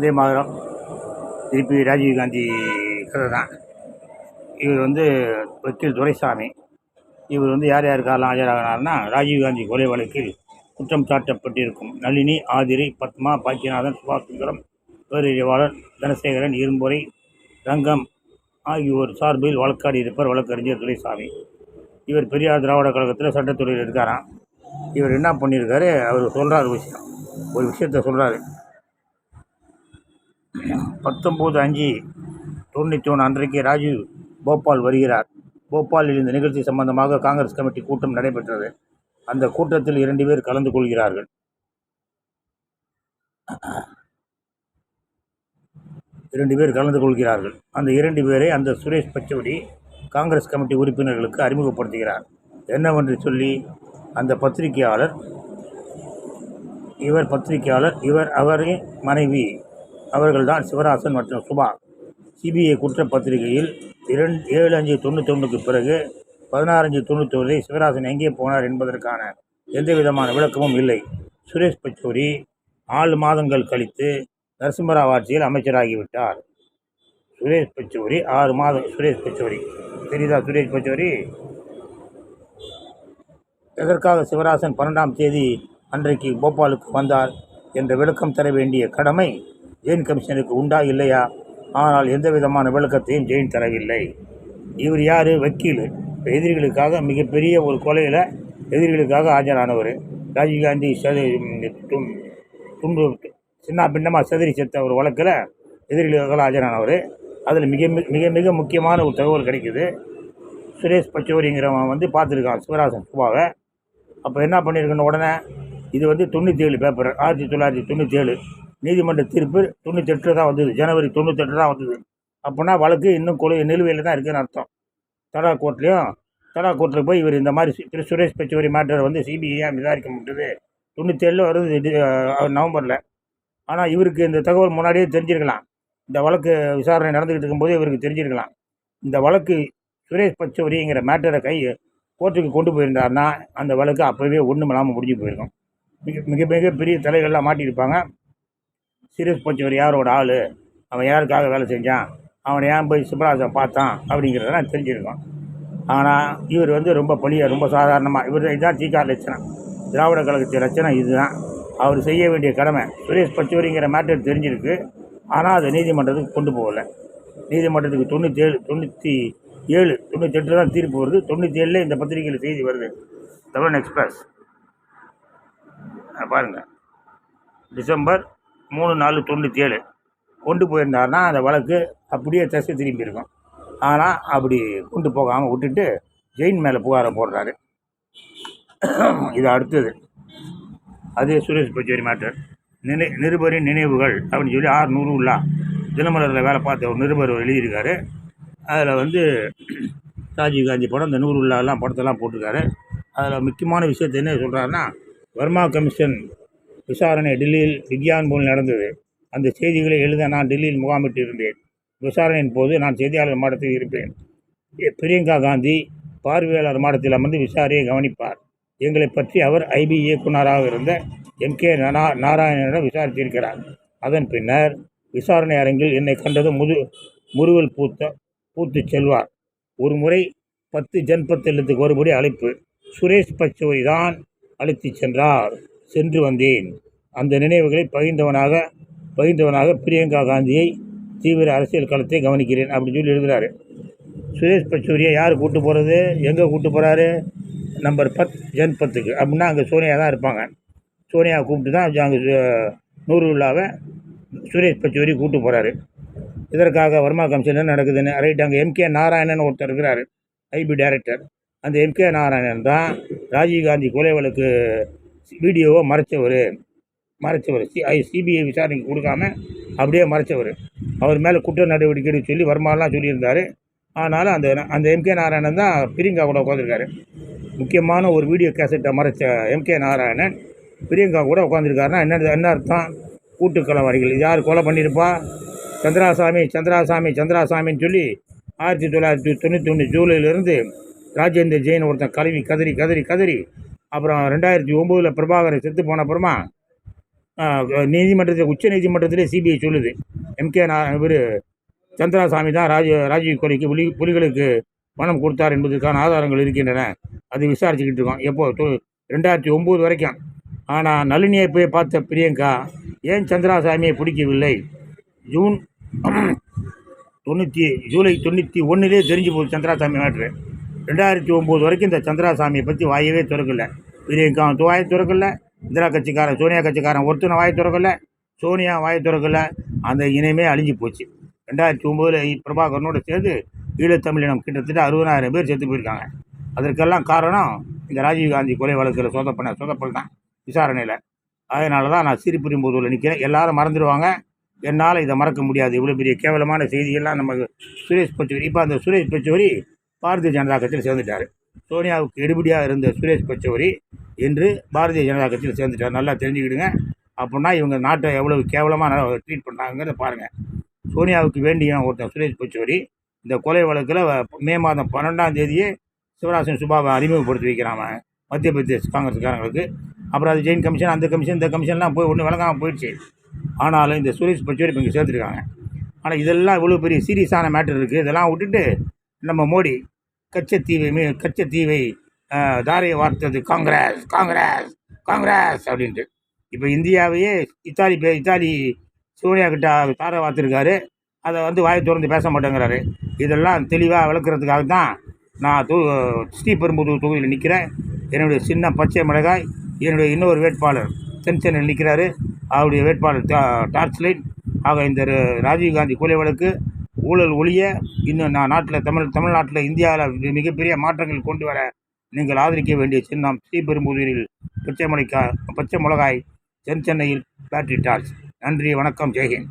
அதே மாதிரி திருப்பி ராஜீவ்காந்தி கதை தான் இவர் வந்து வக்கீல் துரைசாமி. இவர் வந்து யார் யாருக்காரெல்லாம் ஆஜராகினார்னா ராஜீவ்காந்தி கொலை வழக்கில் குற்றம் சாட்டப்பட்டிருக்கும். நளினி ஆதிரி பத்மா பாக்கியநாதன் சுபாஷ் சுந்தரம் பேரறிவாளர் தனசேகரன் இரும்புரை ரங்கம் ஆகியோர் சார்பில் வழக்காடி இருப்பார் வழக்கறிஞர் துரைசாமி. இவர் பெரியார் திராவிட கழகத்தில் சட்டத்துறையில் இருக்காராம். இவர் என்ன பண்ணியிருக்காரு அவர் சொல்கிறார் விஷயம். ஒரு விஷயத்த சொல்கிறாரு பத்தொம்போது அஞ்சு தொண்ணூற்றி ஒன்று அன்றைக்கு ராஜீவ் போபால் வருகிறார். போபாலில் இந்த நிகழ்ச்சி சம்பந்தமாக காங்கிரஸ் கமிட்டி கூட்டம் நடைபெற்றது. அந்த கூட்டத்தில் இரண்டு பேர் கலந்து கொள்கிறார்கள். இரண்டு பேர் கலந்து கொள்கிறார்கள். அந்த இரண்டு பேரை அந்த சுரேஷ் பச்சோடி காங்கிரஸ் கமிட்டி உறுப்பினர்களுக்கு அறிமுகப்படுத்துகிறார். என்னவென்று சொல்லி அந்த பத்திரிகையாளர் இவர் பத்திரிகையாளர் இவர் அவரின் மனைவி அவர்கள்தான் சிவராசன் மற்றும் சுபா. சிபிஐ குற்றப்பத்திரிகையில் இரண்டு ஏழு அஞ்சு தொண்ணூற்றி ஒன்றுக்கு பிறகு பதினாறு அஞ்சு ஒன்றில் சிவராசன் எங்கே போனார் என்பதற்கான எந்த விதமான விளக்கமும் இல்லை. சுரேஷ் பச்சோரி ஆறு மாதங்கள் கழித்து நரசிம்மராவ் ஆட்சியில் அமைச்சராகிவிட்டார். சுரேஷ் பச்சோரி ஆறு மாதம் சுரேஷ் பச்சோரி. தெரியுதா சுரேஷ் பச்சோரி? எதற்காக சிவராசன் பன்னெண்டாம் தேதி அன்றைக்கு போபாலுக்கு வந்தார் என்ற விளக்கம் தர வேண்டிய கடமை ஜெயின் கமிஷனுக்கு உண்டா இல்லையா? ஆனால் எந்த விதமான விளக்கத்தையும் ஜெயின் தரவில்லை. இவர் யார்? வக்கீல். எதிரிகளுக்காக மிகப்பெரிய ஒரு கொலையில் எதிரிகளுக்காக ஆஜரானவர். ராஜீவ்காந்தி சதி தும்- துண்டு சின்ன பின்னமாக செதறி செத்த ஒரு வழக்கில் எதிரிகளுக்காக ஆஜரானவர். அதில் மிக மிக மிக மிக முக்கியமான ஒரு தகவல் கிடைக்குது. சுரேஷ் பச்சோரிங்கிறவன் வந்து பார்த்துருக்கான் சிவராசன் சுபாவை. அப்போ என்ன பண்ணியிருக்கணும் உடனே இது வந்து தொண்ணூற்றி ஏழு பேப்பர் ஆயிரத்தி தொள்ளாயிரத்தி தொண்ணூற்றி ஏழு நீதிமன்ற தீர்ப்பு தொண்ணூத்தெட்டு தான் வந்தது. ஜனவரி தொண்ணூத்தெட்டு தான் வந்தது. அப்போனா வழக்கு இன்னும் கொலை நிலுவையில் தான் இருக்குன்னு அர்த்தம். தடா கோர்ட்லேயும் தடா கோர்ட்டில் போய் இவர் இந்த மாதிரி திரு சுரேஷ் பச்சோரி மேட்டர் வந்து சிபிஐயாக விசாரிக்க முடியுது தொண்ணூற்றேழில் வருது நவம்பரில். ஆனால் இவருக்கு இந்த தகவல் முன்னாடியே தெரிஞ்சிருக்கலாம். இந்த வழக்கு விசாரணை நடந்துக்கிட்டு இருக்கும்போது இவருக்கு தெரிஞ்சிருக்கலாம். இந்த வழக்கு சுரேஷ் பச்சோரிங்கிற மேட்டரை கை கோர்ட்டுக்கு கொண்டு போயிருந்தாருன்னா அந்த வழக்கு அப்போவே ஒன்றும் இல்லாமல் முடிஞ்சு போயிருக்கும். மிக மிக மிக பெரிய தலைகள்லாம் மாட்டியிருப்பாங்க. சுரேஷ் பச்சோரி யாரோட ஆள்? அவன் யாருக்காக வேலை செஞ்சான்? அவனை ஏன் போய் சிவராஜன் பார்த்தான்? அப்படிங்கிறதெல்லாம் தெரிஞ்சிருக்கும் ஆனால் இவர் வந்து ரொம்ப பழிய ரொம்ப சாதாரணமாக இவர் இதுதான் தீகா லட்சணம். திராவிட கழகத்து லட்சணம் இதுதான். அவர் செய்ய வேண்டிய கடமை. சுரேஷ் பச்சோரிங்கிற மேட்டர் தெரிஞ்சிருக்கு. ஆனால் அதை நீதிமன்றத்துக்கு கொண்டு போகலை. நீதிமன்றத்துக்கு தொண்ணூற்றி ஏழு தொண்ணூற்றி ஏழு தொண்ணூற்றி தான் தீர்ப்பு வருது. தொண்ணூற்றி ஏழில் இந்த பத்திரிகையில் செய்தி வருது. தமிழன் எக்ஸ்பிரஸ். பாருங்கள் டிசம்பர் மூணு நாலு தொண்ணூற்றி ஏழு கொண்டு போயிருந்தாருன்னா அந்த வழக்கு அப்படியே திசை திரும்பி இருக்கும். ஆனால் அப்படி கொண்டு போகாமல் விட்டுட்டு ஜெயின் மேலே புகாரை போடுறாரு. இது அடுத்தது. அதே சுரேஷ் பச்சேரி மேட்டர் நினை நிருபரின் நினைவுகள் அப்படின்னு சொல்லி ஆறு நூறு உள்ளா. தினமலரில் வேலை பார்த்த ஒரு நிருபர் எழுதியிருக்காரு. அதில் வந்து ராஜீவ்காந்தி படம் இந்த நூறு உள்ளாலாம் படத்தெல்லாம் போட்டிருக்காரு. அதில் முக்கியமான விஷயத்தை என்ன சொல்கிறாருன்னா வர்மா கமிஷன் விசாரணை டெல்லியில் விக்யான் போல் நடந்தது. அந்த செய்திகளை எழுத நான் டெல்லியில் முகாமிட்டு இருந்தேன் விசாரணையின் போது நான் செய்தியாளர் மாடத்தில் இருப்பேன். பிரியங்கா காந்தி பார்வையாளர் மாடத்தில் அமர்ந்து விசாரியை கவனிப்பார். எங்களை பற்றி அவர் ஐபி இயக்குனராக இருந்த எம். கே. நாராயணனிடம் விசாரித்திருக்கிறார். அதன் பின்னர் விசாரணை அரங்கில் என்னை கண்டதும் முது முறுவல் பூத்த பூத்துச் செல்வார். ஒரு முறை பத்து ஜன்பத்தெழுத்துக்கு ஒருபடி அழைப்பு. சுரேஷ் பச்சோரி தான் அழைத்துச் சென்றார். சென்று வந்தேன். அந்த நினைவுகளை பகிர்ந்தவனாக பகிர்ந்தவனாக பிரியங்கா காந்தியை தீவிர அரசியல் களத்தை கவனிக்கிறேன் அப்படின்னு சொல்லி எழுதுகிறாரு சுரேஷ் பச்சூரியை யார் கூட்டு போகிறது எங்கே கூட்டு போகிறாரு நம்பர் பத் ஜன்பத்துக்கு அப்படின்னா அங்கே சோனியா தான் இருப்பாங்க. சோனியா கூப்பிட்டு தான் அங்கே நூறு விழாவை சுரேஷ் பச்சூரி கூப்பிட்டு போகிறாரு இதற்காக வர்மா கமிஷன் என்ன நடக்குதுன்னு ரைட் அங்கே எம்கே நாராயணன் ஒருத்தர் இருக்கிறாரு ஐபி டைரக்டர். அந்த எம்கே நாராயணன் தான் ராஜீவ்காந்தி கொலை வழக்கு வீடியோவை மறைச்சவர். மறைச்சவர். சி ஐ சிபிஐ விசாரணைக்கு கொடுக்காம அப்படியே மறைச்சவர். அவர் மேலே குற்ற நடவடிக்கை சொல்லி வருமானலாம் சொல்லியிருந்தார். ஆனாலும் அந்த அந்த எம்கே நாராயணன் தான் பிரியங்கா கூட உட்காந்துருக்காரு முக்கியமான ஒரு வீடியோ கேசட்டை மறைச்ச எம்கே நாராயணன் பிரியங்கா கூட உட்காந்துருக்காருன்னா என்ன என்ன அர்த்தம்? கூட்டுக்கலவாரிகள் யார் கொலை பண்ணியிருப்பா? சந்திராசாமி சந்திராசாமி சந்திராசாமின்னு சொல்லி ஆயிரத்தி தொள்ளாயிரத்தி தொண்ணூற்றி ஒன்று ஜூலையிலேருந்து ராஜேந்திர ஜெயின் ஒருத்தன் கழுவி கதறி கதறி கதறி அப்புறம் ரெண்டாயிரத்தி ஒம்போதில் பிரபாகரன் செத்து போன அப்புறமா நீதிமன்றத்தில் உச்ச நீதிமன்றத்திலே சிபிஐ சொல்லுது. எம்கே நா இவர் சந்திராசாமி தான் ராஜ ராஜீவ் கொலைக்கு புலி புலிகளுக்கு பணம் கொடுத்தார் என்பதற்கான ஆதாரங்கள் இருக்கின்றன. அது விசாரிச்சுக்கிட்டு இருக்கோம். எப்போ? ரெண்டாயிரத்தி ஒம்பது வரைக்கும். ஆனால் நளினியை போய் பார்த்த பிரியங்கா ஏன் சந்திராசாமியை பிடிக்கவில்லை? ஜூன் தொண்ணூற்றி ஜூலை தொண்ணூற்றி ஒன்றுலேயே தெரிஞ்சு போகுது சந்திராசாமி மேட்ரு. ரெண்டாயிரத்தி ஒம்பது வரைக்கும் இந்த சந்திராசாமியை பற்றி வாயவே திறக்கலை. பிரியங்கா வாயை திறக்கலை இந்திரா கட்சிக்காரன் சோனியா கட்சிக்காரன் ஒருத்தனை வாயை திறக்கலை சோனியா வாயை திறக்கலை. அந்த இனமே அழிஞ்சு போச்சு. ரெண்டாயிரத்தி ஒம்போதில் பிரபாகரனோடு சேர்ந்து ஈழத்தமிழினம் கிட்டத்தட்ட அறுபதாயிரம் பேர் செத்து போயிருக்காங்க. அதற்கெல்லாம் காரணம் இந்த ராஜீவ்காந்தி கொலை வழக்கில் சொதப்பன சொதப்பல் தான் விசாரணையில். அதனால தான் நான் சிரிப்புரிம்போதில் நிற்கிறேன் எல்லாரும் மறந்துடுவாங்க என்னால் இதை மறக்க முடியாது. இவ்வளோ பெரிய கேவலமான செய்தியெல்லாம் நமக்கு சுரேஷ் பச்சோரி இப்போ அந்த சுரேஷ் பச்சோரி பாரதிய ஜனதா கட்சியில் சேர்ந்துட்டார். சோனியாவுக்கு எடுபடியாக இருந்த சுரேஷ் பச்சோரி என்று பாரதிய ஜனதா கட்சியில் சேர்ந்துட்டார். நல்லா தெரிஞ்சுக்கிடுங்க. அப்படின்னா இவங்க நாட்டை எவ்வளவு கேவலமாக ட்ரீட் பண்ணாங்கிறத பாருங்கள் சோனியாவுக்கு வேண்டிய ஒருத்தன் சுரேஷ் பச்சோரி இந்த கொலை வழக்கில் மே மாதம் பன்னெண்டாம் தேதியே சிவராசன் சுபாவை அறிமுகப்படுத்தி வைக்கிறாங்க மத்திய பிரதேஷ் காங்கிரஸ்காரங்களுக்கு. அப்புறம் அது ஜெயின் கமிஷன் அந்த கமிஷன் இந்த கமிஷன்லாம் போய் ஒன்றும் விளங்காமல் போயிடுச்சு. ஆனாலும் இந்த சுரேஷ் பச்சோரி இப்போ இங்கே சேர்த்துருக்காங்க ஆனால் இதெல்லாம் இவ்வளோ பெரிய சீரியஸான மேட்டர் இருக்குது இதெல்லாம் விட்டுட்டு நம்ம மோடி கச்சத்தீவை மீ கச்சத்தீவை தாரையை வார்த்தது காங்கிரஸ் காங்கிரஸ் காங்கிரஸ் அப்படின்ட்டு. இப்போ இந்தியாவையே இத்தாலி பே இத்தாலி சோனியா கிட்ட தாரை வார்த்திருக்காரு. அதை வந்து வாயை திறந்து பேச மாட்டேங்கிறாரு. இதெல்லாம் தெளிவாக விளக்குறதுக்காக தான் நான் தூ ஸ்ரீபெரும்புதூர் தொகுதியில் நிற்கிறேன் என்னுடைய சின்ன பச்சை மிளகாய் என்னுடைய இன்னொரு வேட்பாளர் தென்சென்னையில் நிற்கிறாரு அவருடைய வேட்பாளர் டா- டார்ச் லைட் ஆக இந்த ராஜீவ்காந்தி கொலை வழக்கு ஊழல் ஒழிய இன்னும் நான் நாட்டில் தமிழ் தமிழ்நாட்டில் இந்தியாவில் மிகப்பெரிய மாற்றங்கள் கொண்டு வர நீங்கள் ஆதரிக்க வேண்டிய சின்னம் ஸ்ரீபெரும்புதூரில் பச்சை மிளகாய் பச்சை மிளகாய் தென் சென்னையில் பேட்டரி டார்ச் நன்றி வணக்கம் ஜெய்ஹிந்த்.